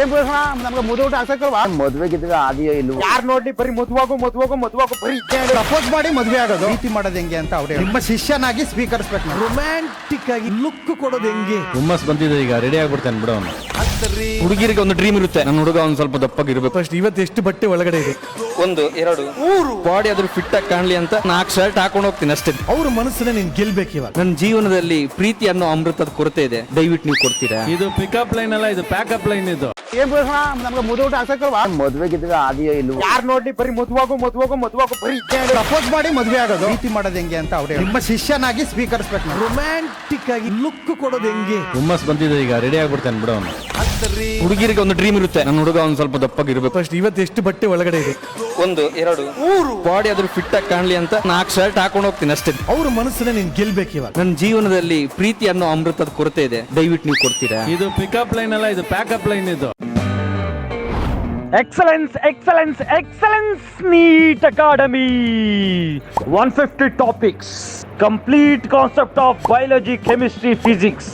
ಏನ್ ಬಿಡೋಣ ನಮ್ಗೆ ಮುದೋಟ ಹಾಕ್ಸಕ್ಕಲ್ವಾ ಮದ್ವೆ ಗಿದ್ವೆ ಆದಿಯೋ ಇಲ್ಲ. ಯಾರು ನೋಡ್ಲಿ ಬರೀ ಮದುವಾಗು ಮದುವಾಗು ಮದುವಾಗು ಬರೀ ಸಪೋರ್ಟ್ ಮಾಡಿ ಮದ್ವೆ ಆಗೋದು. ರೀತಿ ಮಾಡೋದು ಹೆಂಗೆ ಅಂತ ಅವ್ರೆ ನಿಮ್ಮ ಶಿಷ್ಯನಾಗಿ ಸ್ವೀಕರಿಸ್ಬೇಕು. ನಾವು ರೊಮ್ಯಾಂಟಿಕ್ ಆಗಿ ಲುಕ್ ಕೊಡೋದು ಹೆಂಗೆ? ಹುಮ್ಮಸ್ ಬಂದಿದೆ ಈಗ ರೆಡಿ ಆಗ್ಬಿಡ್ತಾನೆ ಬಿಡು ಅವನು ಹುಡುಗಿರಿಗೆ ಒಂದು ಡ್ರೀಮ್ ಇರುತ್ತೆ. ನನ್ನ ಹುಡುಗ ಒಂದ್ ಸ್ವಲ್ಪ ದಪ್ಪಗಿರ್ಬೇಕು. ಅಷ್ಟು ಇವತ್ತು ಎಷ್ಟು ಬಟ್ಟೆ ಒಳಗಡೆ ಇದೆ? ಒಂದು ಎರಡು. ಮೂರು. ಬಾಡಿ ಅದ್ರ ಫಿಟ್ ಆಗಿ ಕಾಣ್ಲಿ ಅಂತ ನಾಲ್ಕು ಶರ್ಟ್ ಹಾಕೊಂಡು ಹೋಗ್ತೀನಿ ಅಷ್ಟೇ. ಅವ್ರ ಮನಸ್ಸನ್ನ ನೀನ್ ಗೆಲ್ಬೇಕು ಇವಾಗ. ನನ್ನ ಜೀವನದಲ್ಲಿ ಪ್ರೀತಿ ಅನ್ನೋ ಅಮೃತದ ಕೊರತೆ ಇದೆ. ದಯವಿಟ್ಟು ನೀವು ಕೊಡ್ತೀರಾ? ಇದು ಪಿಕಪ್ ಲೈನ್ ಅಲ್ಲ ಇದು ಪ್ಯಾಕಪ್ ಲೈನ್ ಇದು. ಏನ್ ಬೇಸಣ ನಮ್ಗೆ ಮುದೋಟ ಹಾಕಲ್ವಾ ಮದುವೆ ಗಿದ್ವೆ ಆದಿಯೋ ಇಲ್ಲ ಯಾರ್ ನೋಡಿ ಬರೀ ಮದುವಾಗು ಮದುವಾಗು ಮದುವಾಗು ಬರಿ ಸಪೋರ್ಟ್ ಮಾಡಿ ಮದುವೆ ಆಗೋದು. ಪ್ರೀತಿ ಮಾಡೋದು ಹೆಂಗೆ ಅಂತ ಅವ್ರೆ ನಿಮ್ಮ ಶಿಷ್ಯನಾಗಿ ಸ್ವೀಕರಿಸ್ಬೇಕು. ರೊಮ್ಯಾಂಟಿಕ್ ಆಗಿ ಲುಕ್ ಕೊಡೋದು ಹೆಂಗೆ? ಹುಮ್ಮಸ್ ಬಂದಿದೆ ಈಗ ರೆಡಿ ಆಗ್ಬಿಡ್ತಾನೆ ಬಿಡು ಅವನು ಹುಡುಗಿರಿಗೆ ಒಂದು ಡ್ರೀಮ್ ಇರುತ್ತೆ. ನನ್ನ ಹುಡುಗ ಒಂದ್ ಸ್ವಲ್ಪ ದಪ್ಪಗಿರ್ಬೇಕು. ಅಷ್ಟು ಇವತ್ತು ಎಷ್ಟು ಬಟ್ಟೆ ಒಳಗಡೆ ಇದೆ? ಒಂದು ಎರಡು. ಮೂರು. ಬಾಡಿ ಅದ್ರ ಫಿಟ್ ಆಗಿ ಕಾಣಲಿ ಅಂತ ನಾಲ್ಕು ಶರ್ಟ್ ಹಾಕೊಂಡು ಹೋಗ್ತೀನಿ ಅಷ್ಟೇ. ಅವ್ರ ಮನಸ್ಸನ್ನ ನೀನ್ ಗೆಲ್ಬೇಕು ಇವಾಗ. ನನ್ನ ಜೀವನದಲ್ಲಿ ಪ್ರೀತಿ ಅನ್ನೋ ಅಮೃತದ ಕೊರತೆ ಇದೆ. ದಯವಿಟ್ಟು ನೀವು ಕೊಡ್ತೀರಾ? ಇದು ಪಿಕಪ್ ಲೈನ್ ಅಲ್ಲ ಇದು ಪ್ಯಾಕಪ್ ಲೈನ್ ಇದು. Excellence excellence excellence NEET academy one fifty topics complete concept of biology chemistry physics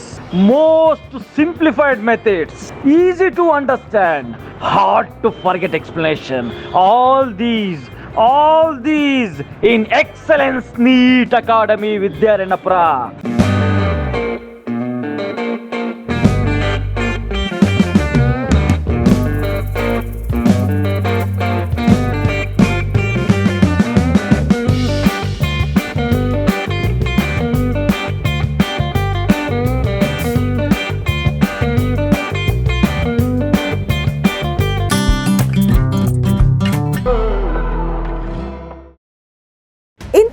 most simplified methods easy to understand hard to forget explanation. All these, all these in Excellence NEET Academy Vidyaranapura.